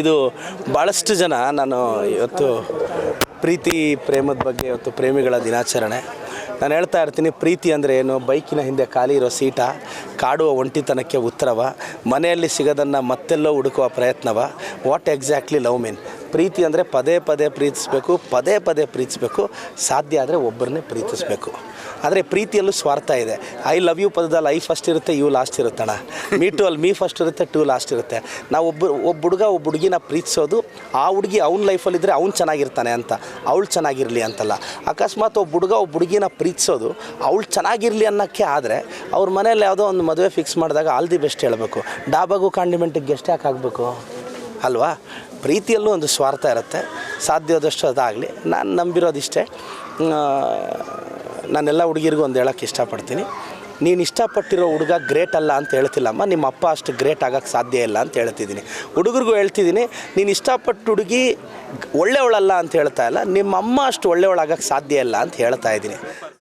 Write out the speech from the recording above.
ಇದು ಭಾಳಷ್ಟು ಜನ ನಾನು ಇವತ್ತು ಪ್ರೀತಿ, ಪ್ರೇಮದ ಬಗ್ಗೆ ಇವತ್ತು ಪ್ರೇಮಿಗಳ ದಿನಾಚರಣೆ. ನಾನು ಹೇಳ್ತಾ ಇರ್ತೀನಿ, ಪ್ರೀತಿ ಅಂದರೆ ಏನು? ಬೈಕಿನ ಹಿಂದೆ ಖಾಲಿ ಇರೋ ಸೀಟ, ಕಾಡುವ ಒಂಟಿತನಕ್ಕೆ ಉತ್ತರವ, ಮನೆಯಲ್ಲಿ ಸಿಗೋದನ್ನು ಮತ್ತೆಲ್ಲೋ ಹುಡುಕುವ ಪ್ರಯತ್ನವ. ವಾಟ್ ಎಕ್ಸಾಕ್ಟ್ಲಿ ಲವ್ ಮೀನ್ ಪ್ರೀತಿ ಅಂದರೆ ಪದೇ ಪದೇ ಪ್ರೀತಿಸಬೇಕು, ಪದೇ ಪದೇ ಪ್ರೀತಿಸಬೇಕು, ಸಾಧ್ಯ ಆದರೆ ಒಬ್ಬರನ್ನೇ ಪ್ರೀತಿಸಬೇಕು. ಆದರೆ ಪ್ರೀತಿಯಲ್ಲೂ ಸ್ವಾರ್ಥ ಇದೆ. ಐ ಲವ್ ಯು ಪದದಲ್ಲಿ ಐ ಫಸ್ಟ್ ಇರುತ್ತೆ ಯು ಲಾಸ್ಟ್ ಇರುತ್ತಣ್ಣ ಮೀ ಟು ಅಲ್ಲಿ ಮೀ ಫಸ್ಟ್ ಇರುತ್ತೆ ಟು ಲಾಸ್ಟ್ ಇರುತ್ತೆ. ನಾವು ಒಬ್ಬ ಒಬ್ಬ ಹುಡುಗ, ಒಬ್ಬ ಹುಡುಗಿನ ಪ್ರೀತಿಸೋದು, ಆ ಹುಡುಗಿ ಅವ್ನ ಲೈಫಲ್ಲಿದ್ದರೆ ಅವ್ನು ಚೆನ್ನಾಗಿರ್ತಾನೆ ಅಂತ, ಅವಳು ಚೆನ್ನಾಗಿರಲಿ ಅಂತಲ್ಲ. ಅಕಸ್ಮಾತ್ ಒಬ್ಬ ಹುಡುಗ, ಒಬ್ಬ ಹುಡುಗಿನ ಪ್ರೀತಿಸೋದು, ಅವಳು ಚೆನ್ನಾಗಿರಲಿ ಅನ್ನೋಕ್ಕೆ ಆದರೆ ಅವ್ರ ಮನೇಲಿ ಯಾವುದೋ ಒಂದು ಮದುವೆ ಫಿಕ್ಸ್ ಮಾಡಿದಾಗ ಆಲ್ ದಿ ಬೆಸ್ಟ್ ಹೇಳಬೇಕು. ಡಾಬಾಗು ಕಾಂಡಿಮೆಂಟಿಗೆ ಗೆಸ್ಟ್ ಯಾಕೆ ಆಗಬೇಕು? ಅಲ್ವಾ? ಪ್ರೀತಿಯಲ್ಲೂ ಒಂದು ಸ್ವಾರ್ಥ ಇರುತ್ತೆ. ಸಾಧ್ಯವಾದಷ್ಟು ಅದಾಗಲಿ. ನಾನು ನಂಬಿರೋದಿಷ್ಟೇ. ನಾನೆಲ್ಲ ಹುಡುಗಿರಿಗೂ ಒಂದು ಹೇಳೋಕ್ಕೆ ಇಷ್ಟಪಡ್ತೀನಿ. ನೀನು ಇಷ್ಟಪಟ್ಟಿರೋ ಹುಡುಗ ಗ್ರೇಟ್ ಅಲ್ಲ ಅಂತ ಹೇಳ್ತಿಲ್ಲಮ್ಮ. ನಿಮ್ಮ ಅಪ್ಪ ಅಷ್ಟು ಗ್ರೇಟ್ ಆಗೋಕ್ಕೆ ಸಾಧ್ಯ ಇಲ್ಲ ಅಂತ ಹೇಳ್ತಿದ್ದೀನಿ. ಹುಡುಗರಿಗೂ ಹೇಳ್ತಿದ್ದೀನಿ, ನೀನು ಇಷ್ಟಪಟ್ಟು ಹುಡುಗಿ ಒಳ್ಳೆಯವಳಲ್ಲ ಅಂತ ಹೇಳ್ತಾ ಇಲ್ಲ. ನಿಮ್ಮ ಅಮ್ಮ ಅಷ್ಟು ಒಳ್ಳೆಯವಳಾಗಕ್ಕೆ ಸಾಧ್ಯ ಇಲ್ಲ ಅಂತ ಹೇಳ್ತಾ ಇದ್ದೀನಿ.